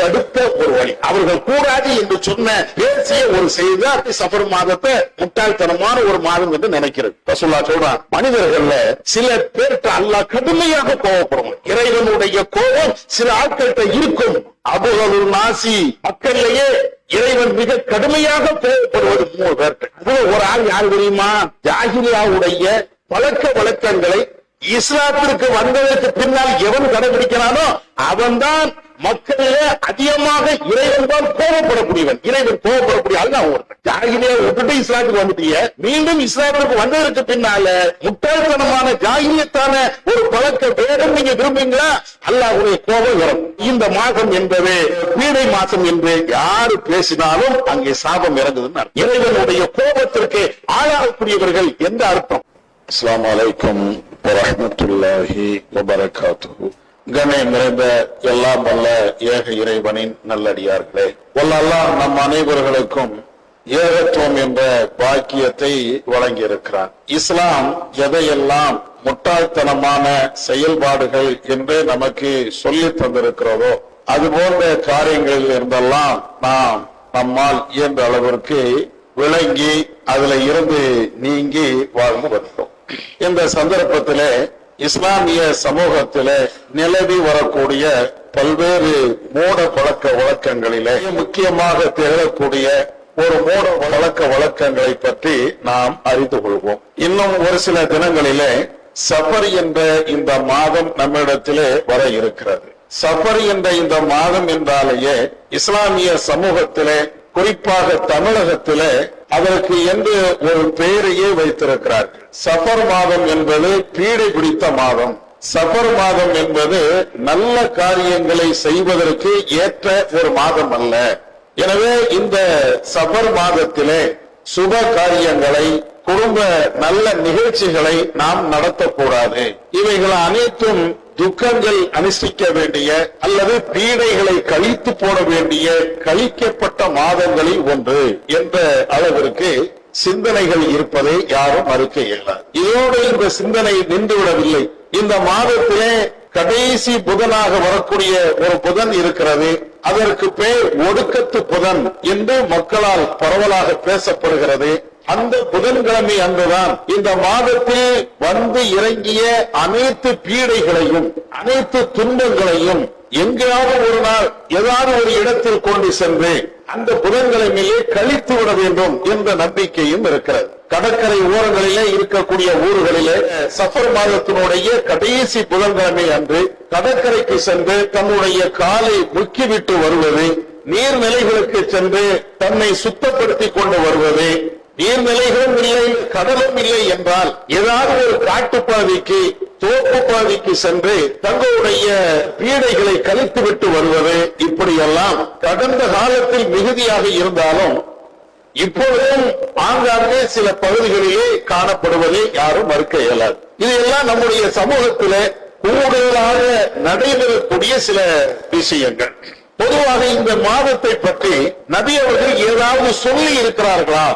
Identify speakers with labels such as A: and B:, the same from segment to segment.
A: தடுத்த ஒரு வழி. அவர்கள் கூடாது என்று சொன்ன பேசிய ஒரு செய்தி அப்படி மாதத்தை முட்டாள்தனமான ஒரு மாதம் என்று நினைக்கிறது. ரசூல்லா சொல்றான் மனிதர்கள்ல சில பேர்கிட்ட அல்லாஹ் கடுமையாக கோவப்படுவான் இறைவனுடைய கோபம் சில ஆட்கள்கிட்ட இருக்கும். அபுகலுள் நாசி மக்களிலேயே இறைவன் மிக கடுமையாக கோவப்படுவது மூணு பேர்கிட்ட. ஒரு ஆள் யார் தெரியுமா? ஜாகிரியாவுடைய பழக்க வழக்கங்களை இஸ்லாத்திற்கு வந்ததற்கு பின்னால் எவன் கடைபிடிக்கிறானோ அவன்தான் மக்களிலே அதிகமாக இறைவன் தான் கோபப்படக்கூடியவன். இறைவன் கோபப்படக்கூடிய ஆள் நான் ஒருத்தன். ஜாகிலியா விட்டுட்டு இஸ்லாத்துக்கு வந்துட்டீங்க மீண்டும் இஸ்லாத்திற்கு வந்ததற்கு பின்னால முட்டாள்தனமான ஜாகிரியத்தான ஒரு பழக்க வேடம் நீங்க விரும்புங்களா அல்லாஹுடைய கோபம் வரும். இந்த மாதம் என்பது பீடை மாசம் என்று யாரு பேசினாலும் அங்கே சாபம் இறங்குதுன்னு இறைவனுடைய கோபத்திற்கு ஆளாகக்கூடியவர்கள் எந்த அர்த்தம்? அஸ்லாம் அலைக்கும். வரமத்துல்லாஹி வபரகாத்து கணேன் நிறைந்த எல்லாம் வல்ல ஏக இறைவனின் நல்லடியார்களே. வல்லல்லாஹ் நம் அனைவர்களுக்கும் ஏகத்துவம் என்ற பாக்கியத்தை வழங்கியிருக்கிறார் இஸ்லாம் எதையெல்லாம் முட்டாள்தனமான செயல்பாடுகள் என்று நமக்கு சொல்லி தந்திருக்கிறதோ அது போன்ற காரியங்களில் இருந்தெல்லாம் நாம் நம்மால் இயன்ற அளவிற்கு விளங்கி அதுல இருந்து நீங்கி வாழ்ந்து வருகிறோம். இந்த சந்தர்ப்பத்திலே இஸ்லாமிய சமூகத்திலே நிலவி வரக்கூடிய பல்வேறு மூட பழக்க வழக்கங்களிலே முக்கியமாக திகழக்கூடிய ஒரு மூட பழக்க வழக்கங்களை பற்றி நாம் அறிந்து கொள்வோம். இன்னும் ஒரு சில தினங்களிலே சஃபர் என்ற இந்த மாதம் நம்மிடத்திலே வர இருக்கிறது. சஃபர் என்ற இந்த மாதம் என்றாலேயே இஸ்லாமிய சமூகத்திலே குறிப்பாக தமிழகத்திலே அதற்கு என்று ஒரு பெயரையே வைத்திருக்கிறார். சஃபர் மாதம் என்பது பீடை பிடித்த மாதம். சஃபர் மாதம் என்பது நல்ல காரியங்களை செய்வதற்கு ஏற்ற ஒரு மாதம் அல்ல. எனவே இந்த சஃபர் மாதத்திலே சுப காரியங்களை குடும்ப நல்ல நிகழ்ச்சிகளை நாம் நடத்தக்கூடாது. இவைகள் அனைத்தும் துக்கங்கள் அனுஷ்டிக்க வேண்டிய அல்லது பீடைகளை கழித்து போட வேண்டிய கழிக்கப்பட்ட மாதங்களில் ஒன்று என்ற அளவிற்கு சிந்தனைகள் இருப்பதை யாரும் மறுக்க இயலாது. இதோடு இந்த சிந்தனை நின்றுவிடவில்லை இந்த மாதத்திலே கடைசி புதனாக வரக்கூடிய ஒரு புதன் இருக்கிறது. அதற்கு பேர் ஒடுக்கத்து புதன் என்று மக்களால் பரவலாக பேசப்படுகிறது. அந்த புதன்கிழமை அன்றுதான் இந்த மாதத்தில் வந்து இறங்கிய அனைத்து பீடைகளையும் அனைத்து துன்பங்களையும் எங்கேயாவது ஒரு நாள் ஏதாவது ஒரு இடத்தில் கொண்டு சென்று அந்த புதன்கிழமையிலே கழித்து விட வேண்டும் என்ற நம்பிக்கையும் இருக்கிறது. கடற்கரை ஓரங்களிலே இருக்கக்கூடிய ஊர்களிலே சஃபர் மாதத்தினுடைய கடைசி புதன்கிழமை அன்று கடற்கரைக்கு சென்று தன்னுடைய காலை முக்கிவிட்டு வருவது நீர்நிலைகளுக்கு சென்று தன்னை சுத்தப்படுத்திக் கொண்டு வருவது நீர்நிலைகளும் இல்லை கடலும் இல்லை என்றால் ஏதாவது ஒரு காட்டுப்பாதைக்கு தோப்பு பாதைக்கு சென்று தங்களுடைய பீடைகளை கழித்து விட்டு வருவது இப்படியெல்லாம் கடந்த காலத்தில் மிகுதியாக இருந்தாலும் இப்பொழுதும் ஆங்காங்கே சில பகுதிகளிலே காணப்படுவதை யாரும் மறுக்க இயலாது. இதையெல்லாம் நம்முடைய சமூகத்திலே கூடுதலாக நடைபெறக்கூடிய சில விஷயங்கள். பொதுவாக இந்த மாதத்தை பற்றி நபி அவர்கள் ஏதாவது சொல்லி இருக்கிறார்களா?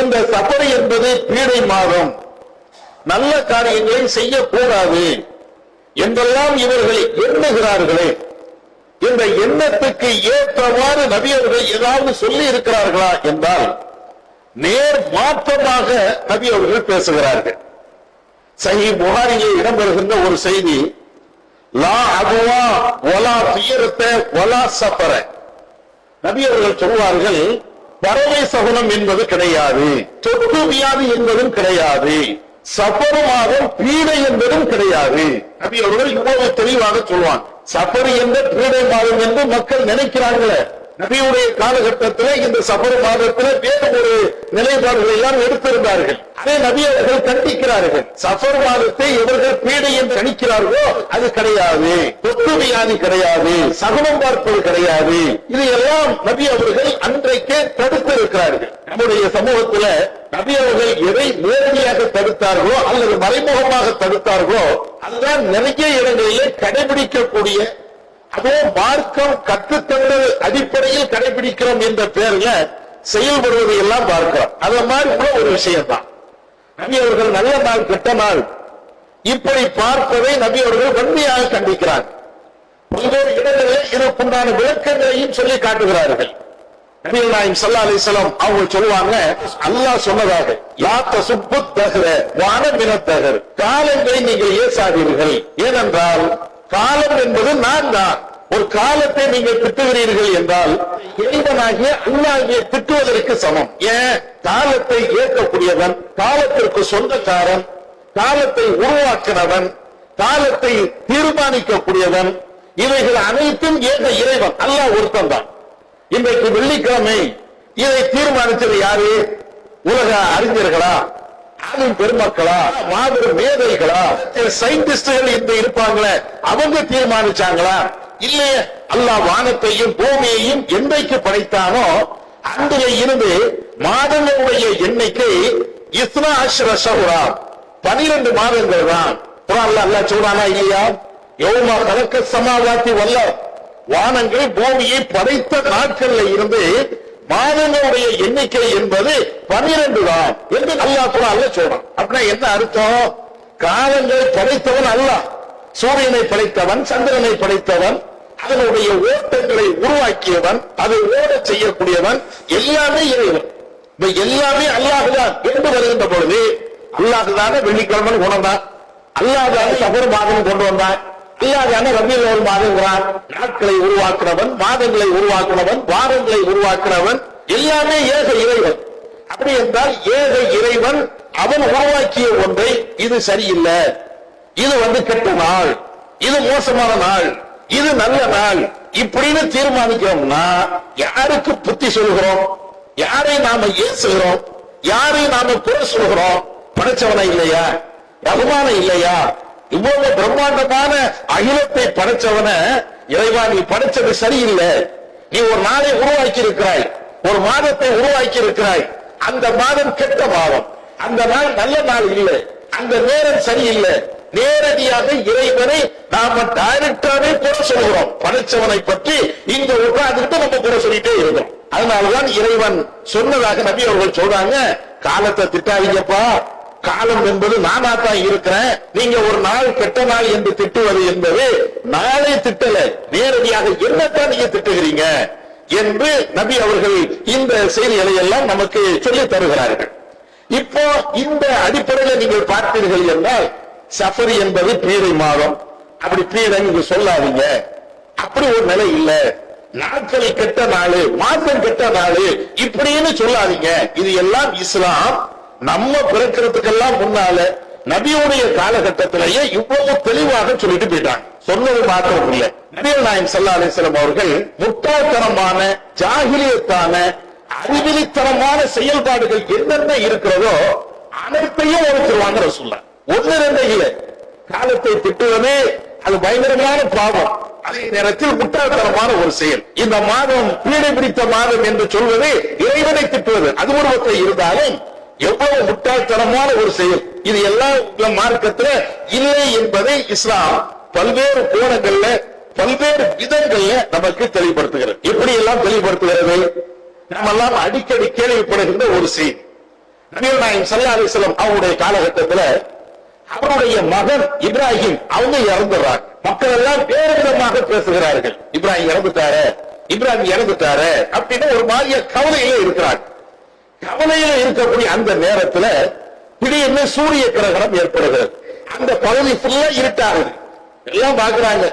A: இந்த சபரி என்பது பீடை மாதம். நல்ல காரியங்களை செய்யக்கூடாது என்றெல்லாம் இவர்கள் எண்ணுகிறார்களே. இந்த எண்ணத்துக்கு ஏற்றவாறு நபியவர்கள் ஏதாவது சொல்லி இருக்கிறார்களா என்றால் நேர் மாற்றமாக நபியவர்கள் பேசுகிறார்கள். சஹி புகாரிலே இடம்பெறுகின்ற ஒரு செய்தி லா அதுவா ஒலா துயரத்தை ஒலா சப்பர நபியவர்கள் சொல்வார்கள் பறவை சகுனம் என்பது கிடையாது. தொட்டு வியாதி என்பதும் கிடையாது. சஃபர் பீடை என்பதும் கிடையாது. அப்படி அவர்கள் இவ்வளவு தெளிவாக சொல்லுவான் சபரி என்ற பீடை மாதம் என்று மக்கள் நினைக்கிறாங்களே நபியுடைய காலகட்டத்தில் இந்த சஃபர் மாதத்தில் வேறு ஒரு நிலைப்பாடுகளை எல்லாம் எடுத்திருந்தார்கள். அதே நபி அவர்கள் கண்டிக்கிறார்கள். சஃபர் மாதத்தை இவர்கள் பீடை என்று கணிக்கிறார்களோ அது கிடையாது. தொத்து வியாதி கிடையாது. சகுனம் பார்ப்பது கிடையாது. இது எல்லாம் நபி அவர்கள் அன்றைக்கே தடுத்து இருக்கிறார்கள் நம்முடைய சமூகத்துல நபி அவர்கள் எதை நேரடியாக தடுத்தார்களோ அல்லது மறைமுகமாக தடுத்தார்களோ அதுதான் நிறைய இடங்களிலே கடைபிடிக்கக்கூடிய அதுவும் மார்க்கம் கற்றுத்தந்தது அடிப்படையில் கடைபிடிக்கிறோம் என்ற பெயர்ல செயல்படுவதை எல்லாம் பார்க்கிறோம் அது மாதிரி கூட ஒரு விஷயம் தான் நபி அவர்கள் நல்ல நாள் கெட்ட நாள். இப்படி பார்ப்பதை நபி அவர்கள் வன்மையாக கண்டிக்கிறார். பல்வேறு இடங்களில் இதற்குண்டான விளக்கங்களையும் சொல்லி காட்டுகிறார்கள். நபிகள் நாயம் சல்லா அலிஸ்லாம் அவங்க சொல்லுவாங்க அல்லாஹ் சொன்னதாக யாத்த சுப்பு தகர வானமினத்தகர் காலங்களை நீங்கள் ஏசாதீர்கள். ஏனென்றால் காலம் என்பது நான் தான். ஒரு காலத்தை நீங்கள் திட்டுகிறீர்கள் என்றால் இறைவனாகிய அண்ணாகிய திட்டுவதற்கு சமம். ஏன்? காலத்தை ஏற்கக்கூடியவன் காலத்திற்கு சொந்தக்காரன் காலத்தை உருவாக்கினவன் காலத்தை தீர்மானிக்கக்கூடியவன் இவைகள் அனைத்தும் ஏக இறைவன். அல்ல ஒருத்தன் தான். இன்றைக்கு வெள்ளிக்கிழமை இதை தீர்மானிச்சது யாரு? உலக அறிஞர்களா? பெருமக்களா மாபெரும் மேதைகளா சயின்டிஸ்டுகள் இந்த இருப்பாங்களே அவங்க தீர்மானிச்சாங்களா? இல்லையே அல்லாஹ் வானத்தையும் பூமியையும் என்றைக்கு படைத்தானோ அன்றிலே இருந்து மாதங்களுடைய எண்ணிக்கை இஸ்னா அஷ்ர பனிரெண்டு மாதங்கள் தான். குரான்ல அல்லாஹ் சொல்றானா இல்லையா? எவ்வளோ கலக்க சமாவாத்தி வல்ல வானங்கள் பூமியை படைத்த நாட்கள்ல இருந்து மாதங்களுடைய எண்ணிக்கை என்பது பனிரெண்டு தான் என்று அல்லாஹ் அல்ல சொல்றான். அப்படின்னா என்ன அர்த்தம்? காலங்களை படைத்தவன் அல்லாஹ் சூரியனை படைத்தவன் சந்திரனை படைத்தவன் அதனுடைய ஓட்டங்களை உருவாக்கியவன் அதை ஓட செய்யக்கூடியவன் எல்லாமே இறைவன். இந்த எல்லாமே அல்லாஹுதான் என்று வருகின்ற பொழுது அல்லாஹுதான வெள்ளிக்கிழமை உணர்ந்தான் அல்லாஹான சபர் மாதம் கொண்டு வந்தான். அல்லாஹான ரபியில் ஒரு மாதங்கிறான் நாட்களை உருவாக்குறவன் மாதங்களை உருவாக்குனவன் வாரங்களை உருவாக்குறவன் எல்லாமே ஏக இறைவன். அப்படி என்றால் ஏக இறைவன் அவன் உருவாக்கிய ஒன்றை இது சரியில்லை. இது வந்து கெட்ட நாள். இது மோசமான நாள். இது நல்ல நாள். இப்படின்னு தீர்மானிக்கிறோம்னா யாருக்கு புத்தி சொல்கிறோம் யாரை நாம ஏசுகிறோம்? யாரை நாம குறை சொல்கிறோம் படைச்சவனை இல்லையா? ரகுமானம் இல்லையா? இவ்வளவு பிரம்மாண்டமான அகிலத்தை படைச்சவன இறைவா நீ படைச்சது சரியில்லை. நீ ஒரு நாளை உருவாக்கி இருக்கிறாய் ஒரு மாதத்தை உருவாக்கி இருக்கிறாய் அந்த மாதம் கெட்ட மாதம். அந்த நாள் நல்ல நாள் இல்லை. அந்த நேரம் சரியில்லை. நேரடியாக இறைவனை நாம டைரக்டாவே குறை சொல்கிறோம். படைச்சவனை பற்றி இங்க உட்கார்ந்துட்டு நம்ம குறை சொல்லிட்டே இருக்கோம். அதனாலதான் இறைவன் சொன்னதாக நபி அவர்கள் சொல்றாங்க. காலத்தை திட்டாதீங்கப்பா. காலம் என்பது நானா தான் இருக்கிறேன். நீங்க ஒரு நாள் கெட்ட நாள் என்று திட்டுவது என்பது நாளை திட்டல. நேரடியாக என்னத்தான் நீங்க திட்டுகிறீங்க என்று நபி அவர்கள் இந்த செய்திகளை எல்லாம் நமக்கு சொல்லி தருகிறார்கள். இப்போ இந்த அடிப்படையில் நீங்கள் பார்த்தீர்கள் என்றால் சஃபரி என்பது பீடை மாதம். அப்படி பீடை நீங்க சொல்லாதீங்க. அப்படி ஒரு நிலை இல்ல. நாட்கள் கெட்ட நாள் மாதம் கெட்ட நாள் இப்படின்னு சொல்லாதீங்க. இது எல்லாம் இஸ்லாம். நம்ம பிறக்கிறதுக்கெல்லாம் முன்னால நபியுடைய காலகட்டத்திலேயே இவ்வளவு தெளிவாக சொல்லிட்டு போயிட்டாங்க. சொன்னது மாத்திரம் இல்ல. நபிகள் நாயம் சல்லா அலிஸ்லாம் அவர்கள் முட்டாள்தனமான ஜாகிரியத்தான அறிவிலித்தனமான செயல்பாடுகள் என்னென்ன இருக்கிறதோ அனைத்தையும் ஒழிச்சிருவாங்க ரசூல்லா ஒன்னு ரெண்டு இல்லை. காலத்தை திட்டுவதே அது பயங்கரமான பாவம். அதே நேரத்தில் முட்டாள்தனமான ஒரு செயல். இந்த மாதம் பீடை பிடித்த மாதம் என்று சொல்வது இறைவனை திட்டுவது. அது ஒரு இருந்தாலும் எவ்வளவு முட்டாள்தனமான ஒரு செயல். இது எல்லா மார்க்கத்துல இல்லை என்பதை இஸ்லாம் பல்வேறு கோணங்கள்ல பல்வேறு விதங்கள்ல நமக்கு தெளிவுபடுத்துகிறது. எப்படி எல்லாம் தெளிவுபடுத்துகிறது? நம்ம எல்லாம் அடிக்கடி கேள்விப்படுகின்ற ஒரு செய்தி. நபிகள் நாயகம் சல்லா அலிஸ்லாம் அவருடைய காலகட்டத்துல அவருடைய மகன் இப்ராஹிம் அவங்க இறந்துடுறாங்க. மக்கள் எல்லாம் வேறு விதமாக பேசுகிறார்கள். இப்ராஹிம் இறந்துட்டாரு இப்ராஹிம் இறந்துட்டாரு அப்படின்னு ஒரு மாதிரிய கவலையில இருக்கிறாங்க. கவலையில இருக்கக்கூடிய அந்த நேரத்துல திடீர்னு சூரிய கிரகணம் ஏற்படுகிறது. அந்த பகுதி ஃபுல்லா இருட்டாகுது எல்லாம் பாக்குறாங்க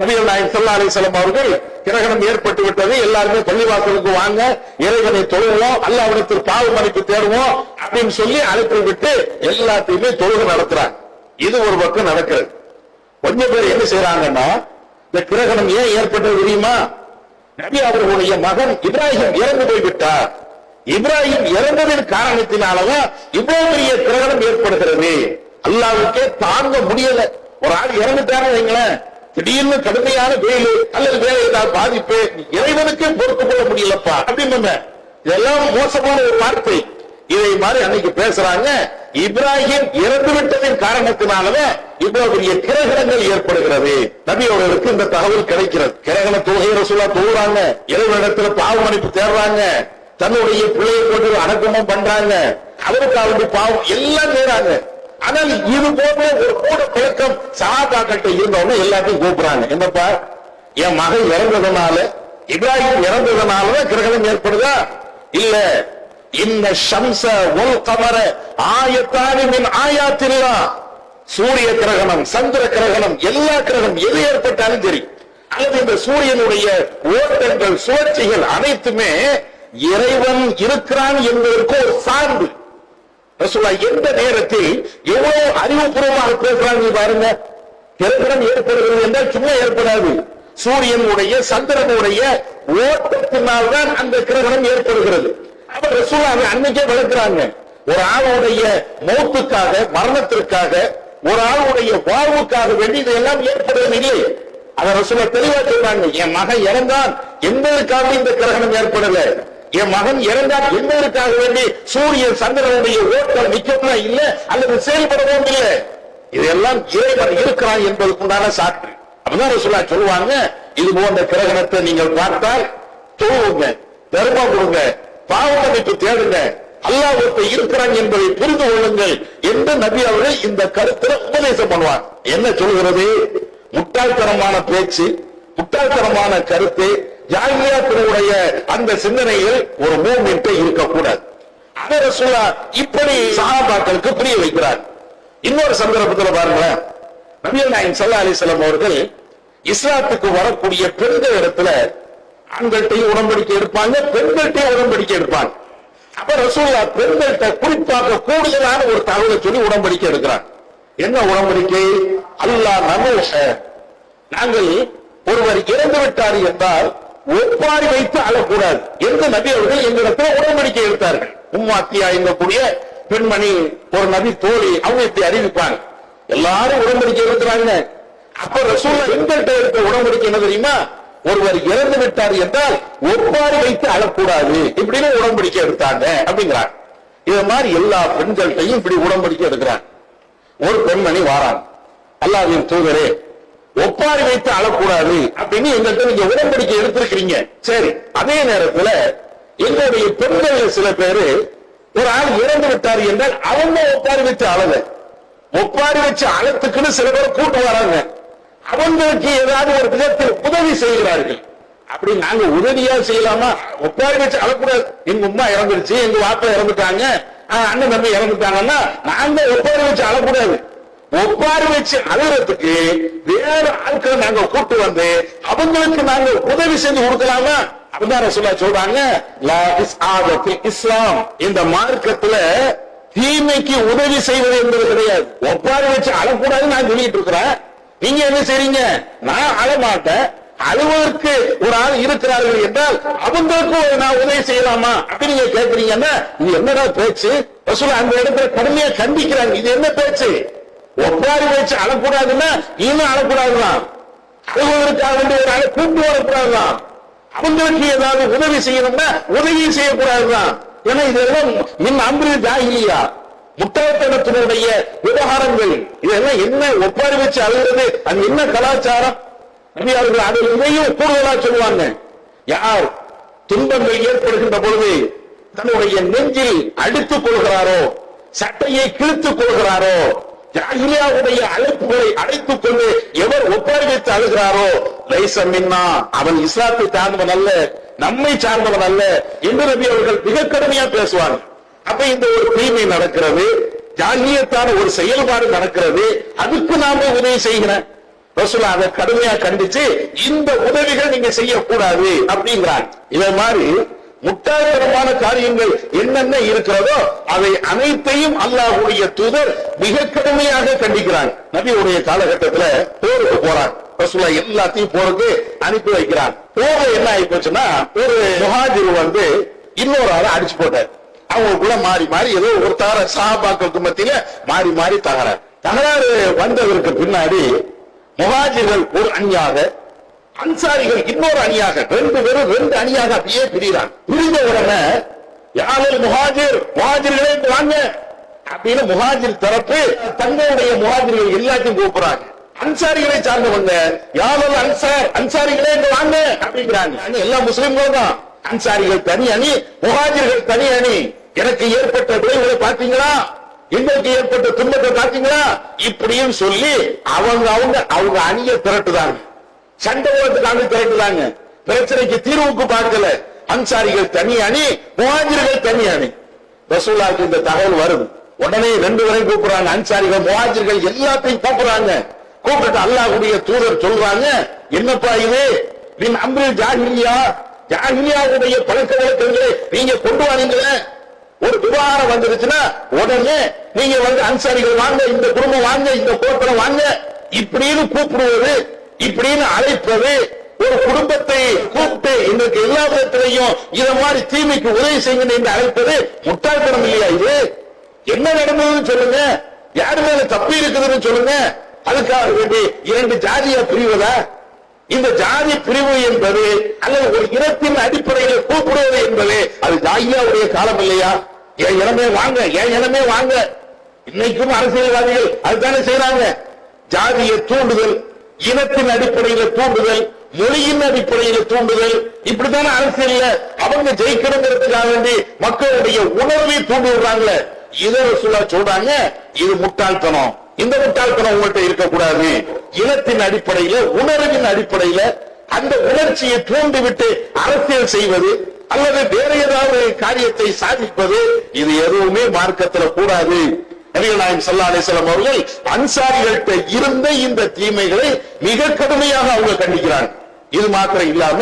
A: நபிகள் நாயகம் சல்லா அலிசலம் அவர்கள் கிரகணம் ஏற்பட்டு விட்டது. எல்லாருமே பள்ளிவாசலுக்கு வாங்க இறைவனை தொழுவோம் அல்லாவிடத்தில் பாவ மன்னிப்பு தேடுவோம் அப்படின்னு சொல்லி அழைப்பு விட்டு எல்லாத்தையுமே தொழுக நடத்துறாங்க. இது ஒரு பக்கம் நடக்கிறது. கொஞ்சம் பேர் என்ன செய்யறாங்கன்னா இந்த கிரகணம் ஏன் ஏற்பட்டது தெரியுமா? நபி அவர்களுடைய மகன் இப்ராஹிம் இறந்து போய்விட்டார். இப்ராஹிம் இறந்ததின் காரணத்தினாலதான் இவ்வளவு பெரிய கிரகணம் ஏற்படுகிறது. அல்லாவுக்கே தாங்க முடியல. ஒரு ஆள் இறந்துட்டாரு வைங்களேன். திடீர்னு கடுமையான வெயில் அல்லது வேற ஏதாவது பாதிப்பு இறைவனுக்கே பொறுத்து கொள்ள முடியலப்பா. அப்படின்னு இதெல்லாம் மோசமான ஒரு வார்த்தை. இதை மாதிரி அன்னைக்கு பேசுறாங்க. இப்ராஹிம் இறந்து விட்டதின் காரணத்தினாலதான் இவ்வளவு பெரிய கிரகணங்கள் ஏற்படுகிறது. நபியோடருக்கு இந்த தகவல் கிடைக்கிறது. கிரகண தொகை ரசூலா தொழுறாங்க. இறைவனிடத்துல பாவ தேடுறாங்க. தன்னுடைய பிள்ளையை கொண்டு அடக்கமும் பண்றாங்க. அவருக்கு அவருடைய பாவம் எல்லாம் செய்றாங்க. ஆனால் இது போன்ற ஒரு கூட பழக்கம் சகாபாக்கிட்ட இருந்தவங்க எல்லாத்தையும் கூப்பிடுறாங்க. என்னப்பா என் மகன் இறந்ததுனால இப்ராஹிம் இறந்ததுனாலதான் கிரகணம் ஏற்படுதா? இல்ல இந்த சம்ச ஒல் கமர ஆயத்தானி மின் ஆயாத்தில்லா. சூரிய கிரகணம் சந்திர கிரகணம் எல்லா கிரகணம் எது ஏற்பட்டாலும் சரி. அல்லது இந்த சூரியனுடைய ஓட்டங்கள் சுழற்சிகள் அனைத்துமே இறைவன் இருக்கிறான் என்பதற்கு ஒரு சான்று. ரசூலா எந்த நேரத்தில் எவ்வளவு அறிவுபூர்வமாக பேசுறாங்க பாருங்க. கிரகணம் ஏற்படுகிறது என்றால் சும்மா ஏற்படாது. சூரியனுடைய சந்திரனுடைய ஓட்டத்தினால் தான் அந்த கிரகணம் ஏற்படுகிறது. அப்ப ரசூலா அன்னைக்கே வளர்க்கிறாங்க. ஒரு ஆளுடைய மௌத்துக்காக மரணத்திற்காக ஒரு ஆளுடைய வாழ்வுக்காக வேண்டி இதெல்லாம் ஏற்படுவது இல்லை அதை ரசூலா தெளிவா சொல்றாங்க. என் மகன் இறந்தான். என்பதற்காக இந்த கிரகணம் ஏற்படல. என் மகன் இறந்தால் என்பதற்காக வேண்டி சூரியன் சந்திரனுடைய ஓட்டம் நிற்கவும் இல்ல அல்லது செயல்படவும் இல்லை? இதெல்லாம் இறைவன் இருக்கிறான் என்பதற்குண்டான சான்று. அப்படிதான் சொல்லா சொல்லுவாங்க இது போன்ற கிரகணத்தை நீங்கள் பார்த்தால் தொழுவுங்க தர்மம் கொடுங்க பாவ தேடுங்க அல்லாஹ் ஒருத்தர் இருக்கிறான் என்பதை புரிந்து கொள்ளுங்கள் என்று நபி அவர்கள் இந்த கருத்துல உபதேசம் பண்ணுவார். என்ன சொல்கிறது முட்டாள்தனமான பேச்சு முட்டாள்தனமான கருத்து ஜாகியாத்தினுடைய அந்த சிந்தனையில் ஒரு மூமெண்ட் இருக்கக்கூடாது. அதை ரசூலா இப்படி சகாபாக்களுக்கு புரிய வைக்கிறார். இன்னொரு சந்தர்ப்பத்தில் பாருங்களேன். நபிகள் நாயகம் சல்லா அலிஸ்லாம் அவர்கள் இஸ்லாத்துக்கு வரக்கூடிய பெண்கள் இடத்துல ஆண்கள்கிட்டையும் உடன்படிக்கை எடுப்பாங்க பெண்கள்கிட்டையும் உடன்படிக்கை எடுப்பாங்க. அப்ப ரசூல்லா பெண்கள்கிட்ட குறிப்பாக கூடுதலான ஒரு தகவலை சொல்லி உடன்படிக்கை எடுக்கிறான் என்ன உடன்படிக்கை? அல்லாஹ் நமோஷ. நாங்கள் ஒருவர் இறந்து விட்டார் என்றால் ஒப்பாரி வைத்து அழக்கூடாது. என்று நபி அவர்கள் எங்களிடத்தில் உடன்படிக்கை எடுத்தார்கள். உம்மாத்தியா எங்கக்கூடிய பெண்மணி ஒரு நபி தோழி அவங்க இப்படி அறிவிப்பாங்க. எல்லாரும் உடன்படிக்கை எடுக்கிறாங்க. அப்ப ரசூல்லா எங்கள்கிட்ட இருக்க உடன்படிக்கை என்ன தெரியுமா? ஒருவர் இறந்து விட்டார் என்றால் ஒருவாறு வைத்து அழக்கூடாது. இப்படின்னு உடன்படிக்கை எடுத்தாங்க அப்படிங்கிறாங்க. இது மாதிரி எல்லா பெண்கள்கிட்டையும் இப்படி உடன்படிக்கை எடுக்கிறாங்க. ஒரு பெண்மணி வாராங்க. அல்லாவின் தூதரே ஒப்பாரி வைத்து அழக்கூடாது அப்படின்னு எங்கள்கிட்ட நீங்க உடன்படிக்கை எடுத்திருக்கிறீங்க. சரி அதே நேரத்துல எங்களுடைய பெண்கள் சில பேரு ஒரு ஆள் இறந்து விட்டார் என்றால் அவங்க ஒப்பாரி வச்சு அழல. ஒப்பாரி வச்சு அழத்துக்குன்னு சில பேர் கூட்டு வராங்க. அவங்களுக்கு ஏதாவது ஒரு விதத்தில் உதவி செய்கிறார்கள். அப்படி நாங்க உதவியா செய்யலாமா? ஒப்பாரி வச்சு அழக்கூடாது. எங்க உமா இறந்துருச்சு எங்க வாப்பா இறந்துட்டாங்க அண்ணன் தம்பி இறந்துட்டாங்கன்னா நாங்க ஒப்பாரி வச்சு அழக்கூடாது. ஒப்பாரி வச்சு அழுகிறதுக்கு வேற ஆட்களை நாங்க கூட்டு வந்து அவங்களுக்கு நாங்க உதவி செஞ்சு கொடுக்கலாமா? அப்படிதான் சொல்ல சொல்றாங்க. லா இஸ்லாம். இந்த மார்க்கத்துல தீமைக்கு உதவி செய்வது என்பது கிடையாது. ஒப்பாரி வச்சு அழக்கூடாதுன்னு நான் சொல்லிட்டு இருக்கிறேன். நீங்க என்ன செய்றீங்க? நான் அழமாட்டேன். அழுவதற்கு ஒரு ஆள் இருக்கிறார்கள் என்றால் அவங்களுக்கும் நான் உதவி செய்யலாமா? அப்படின்னு நீங்க கேட்கறீங்கன்னா இது என்னடா பேச்சு? அந்த இடத்துல கடுமையா கண்டிக்கிறாங்க. இது என்ன பேச்சு? ஒப்பாரி வச்சு அழக்கூடாதுன்னா இன்னும் அழக்கூடாதுதான். அழுவதற்காக வேண்டிய ஒரு ஆளை கூட்டு வரக்கூடாதுதான். அவங்களுக்கு ஏதாவது உதவி செய்யணும்னா உதவி செய்யக்கூடாதுதான். ஏன்னா இதெல்லாம் மின் அம்பு ஜாகிலியா? முட்டாள்தனத்தினுடைய விவகாரங்கள். இதெல்லாம் என்ன ஒப்பாரி வச்சு அழுகிறது அது என்ன கலாச்சாரம்? அவர்கள் அதை இதையும் கூடுதலா சொல்லுவாங்க. யார் துன்பங்கள் ஏற்படுகின்ற பொழுது தன்னுடைய நெஞ்சில் அடித்துக் கொள்கிறாரோ சட்டையை கிழித்துக் கொள்கிறாரோ ஜாகிரியாவுடைய அழைப்புகளை அடைத்துக் கொண்டு எவர் ஒப்பாரி வைத்து அழுகிறாரோ லைசம் மின்னா அவன் இஸ்லாத்தை சார்ந்தவன் அல்ல நம்மை சார்ந்தவன் அல்ல என்று நபி அவர்கள் மிக கடுமையா பேசுவாங்க அப்ப இந்த ஒரு தீமை நடக்கிறது ஜாகியத்தான ஒரு செயல்பாடு நடக்கிறது அதுக்கு நாம உதவி செய்கிறேன் ரசூலா அதை கடுமையா கண்டிச்சு இந்த உதவிகள் நீங்க செய்யக்கூடாது அப்படிங்கிறாங்க. இதை மாதிரி முட்டாள்தனமான காரியங்கள் என்னென்ன இருக்கிறதோ அதை அனைத்தையும் அல்லாஹ்வுடைய தூதர் மிக கடுமையாக கண்டிக்கிறாங்க நபியுடைய காலகட்டத்துல போருக்கு போறாங்க ரசூலா எல்லாத்தையும் போருக்கு அனுப்பி வைக்கிறான். போக என்ன ஆகி போச்சுன்னா ஒரு முகாஜிர் வந்து இன்னொரு ஆளை அடிச்சு போட்டார். அவங்களுக்குள்ள மாறி மாறி ஏதோ ஒரு தார சஹாபாக்களுக்கு மத்தியில மாறி மாறி தகராறு. தகராறு வந்ததற்கு பின்னாடி முகாஜிர்கள் ஒரு அணியாக அன்சாரிகள் இன்னொரு அணியாக ரெண்டு பேரும் ரெண்டு அணியாக அப்படியே பிரிகிறான். பிரிந்த உடனே யாரில் முகாஜிர் முகாஜிர்களே வாங்க. அப்படின்னு முகாஜிர் தரப்பு தங்களுடைய முகாஜிர்கள் எல்லாத்தையும் கூப்பிடுறாங்க. அன்சாரிகளை சார்ந்தவங்க யாரும் அன்சார் அன்சாரிகளே இங்க வாங்க அப்படிங்கிறாங்க. எல்லா முஸ்லிம்களும் தான். அன்சாரிகள் தனி அணி முகாஜிர்கள் தனி அணி. எனக்கு ஏற்பட்ட விளைவுகளை பார்த்தீங்களா? எங்களுக்கு ஏற்பட்ட துன்பத்தை பார்த்தீங்களா? இப்படியும் சொல்லி அவங்க அவங்க அவங்க அணியை திரட்டுதாங்க சண்டை ஓட்டுக்காக திரட்டுறாங்க பிரச்சனைக்கு தீர்வுக்கு பார்க்கல. அன்சாரிகள் தனி அணி முஹாஜிர்கள் தனி அணி ரசூலாக்கு இந்த தகவல் வருது. உடனே ரெண்டு பேரையும் கூப்பிடுறாங்க. அன்சாரிகள் முஹாஜிர்கள் எல்லாத்தையும் கூப்பிடுறாங்க. கூப்பிட்டு அல்லாஹுடைய தூதர் சொல்றாங்க என்னப்பா இது? நீ அம்ரில் ஜாகிரியா ஜாகிரியாவுடைய பழக்க வழக்கங்களை நீங்க கொண்டு வரீங்களே. ஒரு விவகாரம் வந்துருச்சுன்னா உடனே நீங்க வந்து அன்சாரிகள் வாங்க இந்த குடும்பம் வாங்க இந்த கோத்திரம் வாங்க இப்படின்னு கூப்பிடுவது இப்படின்னு அழைப்பது ஒரு குடும்பத்தை கூப்பிட்டு எங்களுக்கு எல்லா விதத்திலையும் இத மாதிரி தீமைக்கு உதவி செய்யுங்க என்று அழைப்பது முட்டாள்தனம் இல்லையா இது? என்ன நடந்ததுன்னு சொல்லுங்க. யாரு மேல தப்பி இருக்குதுன்னு சொல்லுங்க. அதுக்காக வேண்டி இரண்டு ஜாதியா பிரிவதா? இந்த ஜாதி பிரிவு என்பது அல்லது ஒரு இனத்தின் அடிப்படையில் கூப்பிடுவது என்பது அது ஜாகியாவுடைய காலம் இல்லையா? என் இனமே வாங்க என் இனமே வாங்க. இன்னைக்கும் அரசியல்வாதிகள் அதுதானே செய்யறாங்க ஜாதியை தூண்டுதல் இனத்தின் அடிப்படையில் தூண்டுதல் மொழியின் அடிப்படையில் தூண்டுதல். இப்படித்தான அரசியல்ல அவங்க ஜெயிக்கணுங்கிறதுக்காக வேண்டி மக்களுடைய உணர்வை தூண்டி விடுறாங்களே. இதை சொல்ல சொல்றாங்க இது முட்டாள்தனம். இந்த முட்டாள்தனம் உங்கள்கிட்ட இருக்கக்கூடாது. இனத்தின் அடிப்படையில உணர்வின் அடிப்படையில அந்த உணர்ச்சியை தூண்டிவிட்டு அரசியல் செய்வது அல்லது வேற ஏதாவது காரியத்தை சாதிப்பது இது எதுவுமே மார்க்கத்துல கூடாது. நபிகள் நாயகம் ஸல்லல்லாஹு அலைஹி அவர்கள் அன்சாரிகள்கிட்ட இருந்த இந்த தீமைகளை மிக கடுமையாக அவங்க கண்டிக்கிறாங்க. இது மாத்திரம் இல்லாம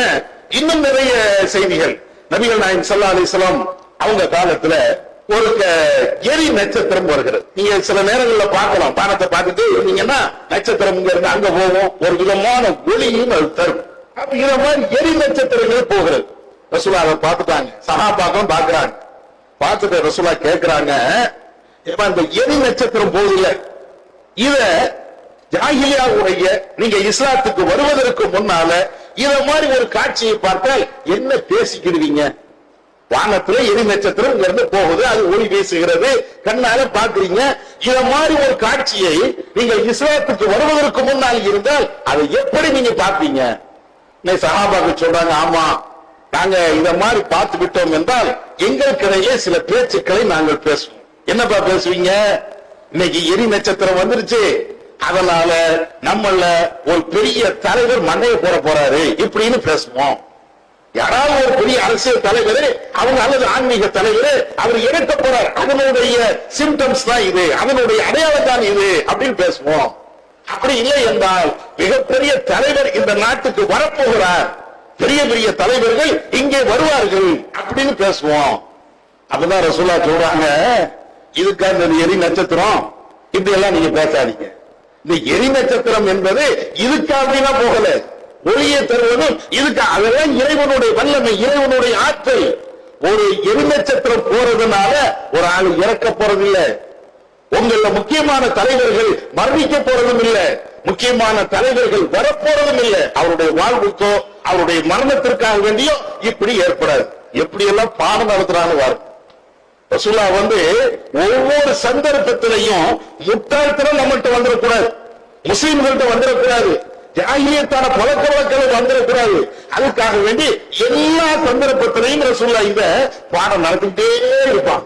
A: இன்னும் நிறைய செய்திகள் நபிகள் நாயம் சல்லா அலைஹி அவங்க காலத்துல ஒரு எரி நட்சத்திரம் வருகிறது. நீங்க சில நேரங்கள்ல பார்க்கலாம். பானத்தை பார்த்துட்டு இருந்தீங்கன்னா நட்சத்திரம் இங்க இருந்து அங்க போகும். ஒரு விதமான ஒளியும் அது தரும். அப்ப மாதிரி எரி நட்சத்திரங்கள் போகிறது. ரசூலா அதை பார்த்துட்டாங்க. சகாபாக்கம் பாக்குறாங்க பார்த்துட்டு ரசூலா கேட்கிறாங்க இப்ப அந்த எரி நட்சத்திரம் போகுதுல்ல இத ஜாகிலியாவுடைய நீங்க இஸ்லாத்துக்கு வருவதற்கு முன்னால இத மாதிரி ஒரு காட்சியை பார்த்தால் என்ன பேசிக்கிடுவீங்க? வானத்துல எரி நட்சத்திரம் இங்க இருந்து போகுது அது ஒளி வீசுகிறது கண்ணால பாக்குறீங்க இத மாதிரி ஒரு காட்சியை நீங்கள் இஸ்லாத்துக்கு வருவதற்கு முன்னால் இருந்தால் அதை எப்படி நீங்க பார்ப்பீங்க? சகாபாக்கு சொல்றாங்க ஆமா நாங்க இத மாதிரி பார்த்து விட்டோம் என்றால் எங்களுக்கிடையே சில பேச்சுக்களை நாங்கள் பேசுவோம். என்னப்பா பேசுவீங்க? இன்னைக்கு எரி நட்சத்திரம் வந்துருச்சு. அதனால நம்மள ஒரு பெரிய தலைவர் மண்டையை போட போறாரு. இப்படின்னு பேசுவோம். யாராவது ஒரு பெரிய அரசியல் தலைவர் அவங்க அல்லது ஆன்மீக தலைவர் அவர் இறக்க போறார். அதனுடைய சிம்டம்ஸ் தான் இது. அதனுடைய அடையாளம் தான் இது அப்படின்னு பேசுவோம். அப்படி இல்லை என்றால் மிகப்பெரிய தலைவர் இந்த நாட்டுக்கு வரப்போகிறார். பெரிய பெரிய தலைவர்கள் இங்கே வருவார்கள் அப்படின்னு பேசுவோம். அப்பதான் ரசூலா சொல்றாங்க இதுக்கா இந்த எரி நட்சத்திரம்? இப்படி எல்லாம் நீங்க பேசாதீங்க. இந்த எரி நட்சத்திரம் என்பது இதுக்கு அப்படின்னா போகல. ஒளியை தருவதும் இதுக்கு அதெல்லாம் இறைவனுடைய வல்லமை இறைவனுடைய ஆற்றல். ஒரு எரி நட்சத்திரம் போறதுனால ஒரு ஆள் இறக்க போறதில்ல. உங்கள முக்கியமான தலைவர்கள் மரணிக்க போறதும் இல்ல. முக்கியமான தலைவர்கள் வரப்போறதும் இல்ல. அவருடைய வாழ்வுக்கோ அவருடைய மரணத்திற்காக வேண்டியோ இப்படி ஏற்படாது. எப்படி எல்லாம் பாடம் நடத்துறான்னு வரும் ரசூலா வந்து ஒவ்வொரு சந்தர்ப்பத்திலையும் முட்டாள்தனம் நம்மகிட்ட வந்துடக்கூடாது முஸ்லீம்கள்ட்ட வந்துடக்கூடாது ஜாகியத்தான பழக்க வழக்கங்கள் வந்துடக்கூடாது அதுக்காக வேண்டி எல்லா சந்தர்ப்பத்திலையும் ரசூல்லா இந்த பாடம் நடத்திக்கிட்டே இருப்பாங்க.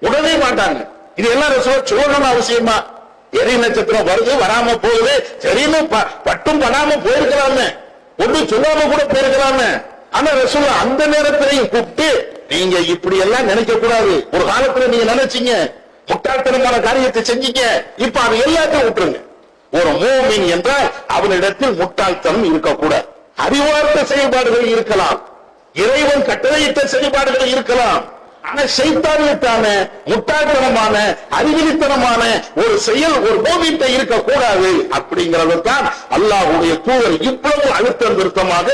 A: உடனே மாட்டாங்க. இது எல்லாம் ரசூலா சொல்லணும்னு அவசியமா எரி நட்சத்திரம் வருது வராம போகுது. சரின்னு ப- பட்டும் பண்ணாம போயிருக்கலாமே. ஒன்றும் சொல்லாம கூட போயிருக்கலாமே. ஆனா ரசூல்லா அந்த நேரத்திலையும் கூப்பிட்டு நீங்க இப்படி எல்லாம் நினைக்க கூடாது. ஒரு காலத்துல நீங்க நினைச்சீங்க முட்டாள்தனமான காரியத்தை செஞ்சீங்க. இப்ப அது எல்லாத்தையும் விட்டுருங்க. ஒரு மூமின் என்றால் அவனிடத்தில் முட்டாள்தனம் இருக்கக்கூடாது. அறிவார்ந்த செயல்பாடுகள் இருக்கலாம். இறைவன் கட்டளையிட்ட செயல்பாடுகள் இருக்கலாம். ஆனா சைத்தானியத்தான முட்டாள்தனமான அறிவிலித்தனமான ஒரு செயல் ஒரு மூமின்ட்ட இருக்கக்கூடாது. அப்படிங்கறது தான் அல்லாஹ்வுடைய தூதர் இவ்வளவு அழுத்தம் திருத்தமாக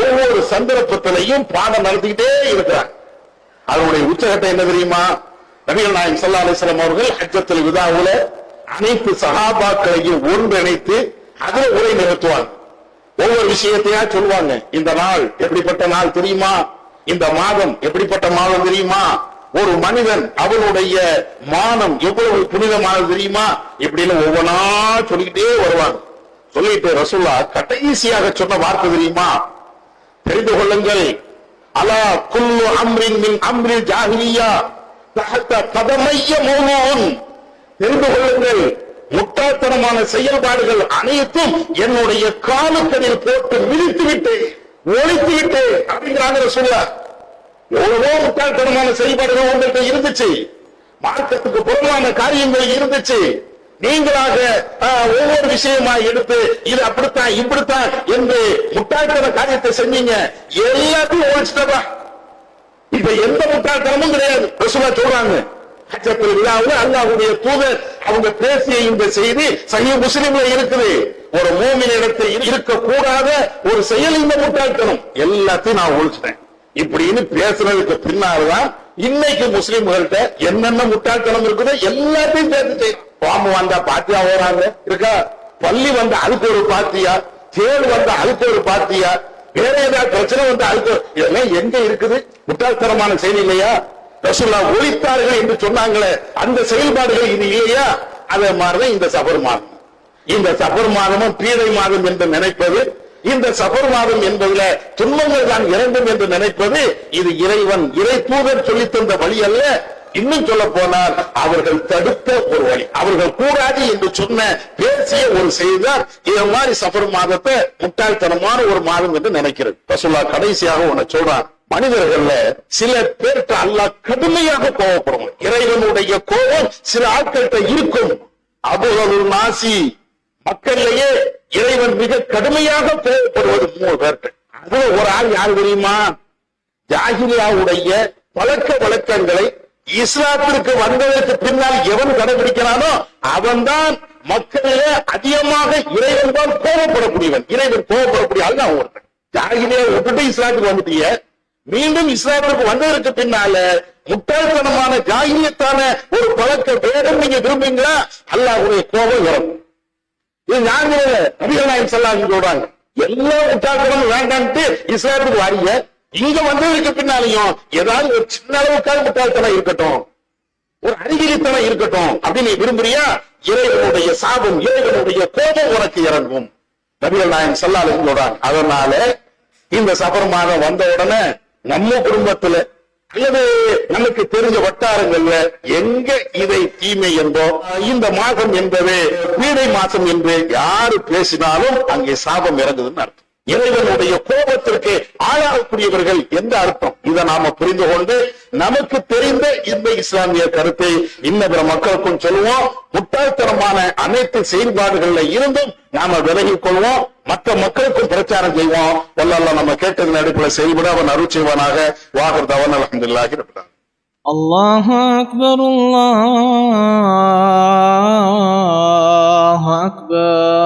A: ஒவ்வொரு சந்தர்ப்பத்திலையும் பாடம் நடத்திக்கிட்டே இருக்கிறார். அதனுடைய உச்சகட்டம் என்ன தெரியுமா? நபிகள் நாயகம் சல்லா அலிஸ்லாம் அவர்கள் ஹஜ்ஜத்தில் விதாவுல அனைத்து சகாபாக்களையும் ஒன்றிணைத்து அதில் உரை நிறுத்துவாங்க ஒவ்வொரு விஷயத்தையா சொல்லுவாங்க. இந்த நாள் எப்படிப்பட்ட நாள் தெரியுமா? இந்த மாதம் எப்படிப்பட்ட மாதம் தெரியுமா? ஒரு மனிதன் அவனுடைய மானம் எவ்வளவு புனிதமானது தெரியுமா? இப்படின்னு ஒவ்வொன்றா சொல்லிக்கிட்டே வருவாங்க. சொல்லிட்டு ரசூல்லா கடைசியாக சொன்ன வார்த்தை தெரியுமா? தெரிந்து கொள்ளுங்கள். அலா குல்லு அம்ரின் மின் அம்ரில் ஜாஹிலியா. தஹத்த பதமைய மௌனூன் தெரிந்து கொள்ளுங்கள் முட்டாள்தனமான செயல்பாடுகள் அனைத்தும் என்னுடைய காலுக்கடியில் போட்டு மிதித்து விட்டு ஒழித்து விட்டு அப்படிங்கிறாங்க சொல்ல எவ்வளவோ முட்டாள்தனமான செயல்பாடுகள் உங்கள்கிட்ட இருந்துச்சு. மார்க்கத்துக்கு புறமான காரியங்கள் இருந்துச்சு. நீங்களாக ஒவ்வொரு விஷயமா எடுத்து இது அப்படித்தான் இப்படித்தான் என்று முட்டாள்தன காரியத்தை செஞ்சீங்க. எல்லாத்தையும் ஒழிச்சிட்டப்பா இப்ப எந்த முட்டாள்தனமும் கிடையாது. ரசூலா சொல்றாங்க. ஹஜ்ஜத்துல் விழாவில் அல்லாஹுடைய தூதர் அவங்க பேசிய இந்த செய்தி சஹீ முஸ்லிம்ல இருக்குது. ஒரு மூமின் இடத்தை இருக்க கூடாத ஒரு செயல் இந்த முட்டாள்தனம். எல்லாத்தையும் நான் ஒழிச்சிட்டேன். இப்படின்னு பேசுனதுக்கு பின்னால்தான் இன்னைக்கு முஸ்லிம்கள்ட்ட என்னென்ன முட்டாள்தனம் இருக்குதோ எல்லாத்தையும் சேர்த்து செய்யணும் பாம்பு வந்தா பாத்தியா ஓடுறாங்க இருக்கா? பள்ளி வந்தா அதுக்கு ஒரு பாத்தியா? தேள் வந்தா அதுக்கு ஒரு பாத்தியா? வேற ஏதாவது பிரச்சனை வந்து அதுக்கு இதெல்லாம் எங்க இருக்குது? முட்டாள்தனமான செய்தி இல்லையா? ரசுல்லா ஒழித்தார்கள் என்று சொன்னாங்களே. அந்த செயல்பாடுகள் இது இல்லையா? அதே மாதிரிதான் இந்த சபர் மாதம் இந்த சபர் மாதமும் பீடை மாதம் என்று நினைப்பது இந்த சபர் மாதம் என்பதுல துன்பங்கள் தான் இறங்கும் என்று நினைப்பது இது இறைவன் இறை தூதர் சொல்லித்தந்த வழி அல்ல. இன்னும் சொல்ல போனால் அவர்கள் தடுத்த ஒரு வழி. அவர்கள் கூடாது என்று சொன்ன பேசிய ஒரு செய்தார் இது மாதிரி சபர் மாதத்தை முட்டாள்தனமான ஒரு மாதம் என்று நினைக்கிறது. ரசூல்லா கடைசியாக ஒண்ணு சொல்றான். மனிதர்கள்ல சில பேர்கிட்ட அல்லாஹ் கடுமையாக கோவப்படும் இறைவனுடைய கோபம் சில ஆட்கள்கிட்ட இருக்கும். அபுகல் நாசி மக்களிலேயே இறைவன் மிக கடுமையாக கோவப்படுவது மூணு பேர்கிட்ட. அதுல ஒரு ஆள் யார் தெரியுமா? ஜாகிரியாவுடைய பழக்க வழக்கங்களை இஸ்லாத்திற்கு வந்ததற்கு பின்னால் எவன் கடைபிடிக்கிறானோ அவன்தான் மக்களிலே அதிகமாக இறைவன் தான் கோபப்படக்கூடியவன். இறைவன் கோபப்படக்கூடிய ஆள் நான் ஒருத்தன். ஜாகிரியை விட்டுட்டு இஸ்லாத்துக்கு வந்துட்டீங்க மீண்டும் இஸ்லாத்திற்கு வந்ததற்கு பின்னால முட்டாள்தனமான ஜாகிரியத்தான ஒரு பழக்க வேதம் நீங்க விரும்புங்களா அல்லாஹுடைய கோபம் வரும் இது நாங்க நபிகள் நாயகம் செல்லாங்க சொல்றாங்க. எல்லா முட்டாள்தனமும் வேண்டாம்ட்டு இஸ்லாத்துக்கு வாரீங்க. இங்க வந்ததுக்கு பின்னாலையும் ஏதாவது ஒரு சின்ன அளவுக்காக முட்டாள்தனம் இருக்கட்டும். ஒரு அறிவிலித்தனம் இருக்கட்டும். அப்படின்னு நீ விரும்புறியா? இறைவனுடைய சாபம் இறைவனுடைய கோபம் உனக்கு இறங்கும். நபிகள் நாயன் ஸல்லல்லாஹு சொல்றாங்க அதனால இந்த சபர் மாதம் வந்த உடனே நம்ம குடும்பத்துல அல்லது நமக்கு தெரிஞ்ச வட்டாரங்கள்ல எங்க இதை தீமை என்போ இந்த மாதம் என்பது வீடை மாசம் என்று யாரு பேசினாலும் அங்கே சாபம் இறங்குதுன்னு அர்த்தம். இறைவனுடைய கோபத்திற்கு ஆளாகக்கூடியவர்கள் எந்த அர்த்தம்? இதை நாம புரிந்து கொண்டு நமக்கு தெரிந்த இந்த இஸ்லாமிய கருத்தை இன்ன மக்களுக்கும் சொல்லுவோம். முட்டாள்தனமான அனைத்து செயல்பாடுகள்ல இருந்தும் நாம விலகிக் கொள்வோம். மற்ற மக்களுக்கும் பிரச்சாரம் செய்வோம். எல்லாம் நம்ம கேட்டதன் அடிப்படையில் செயல்பட அவன் அருள் செய்வானாக வாகர் தவன் அலமதுல்லாகி
B: அல்லாஹ் அக்பர் அல்லாஹ் அக்பர்.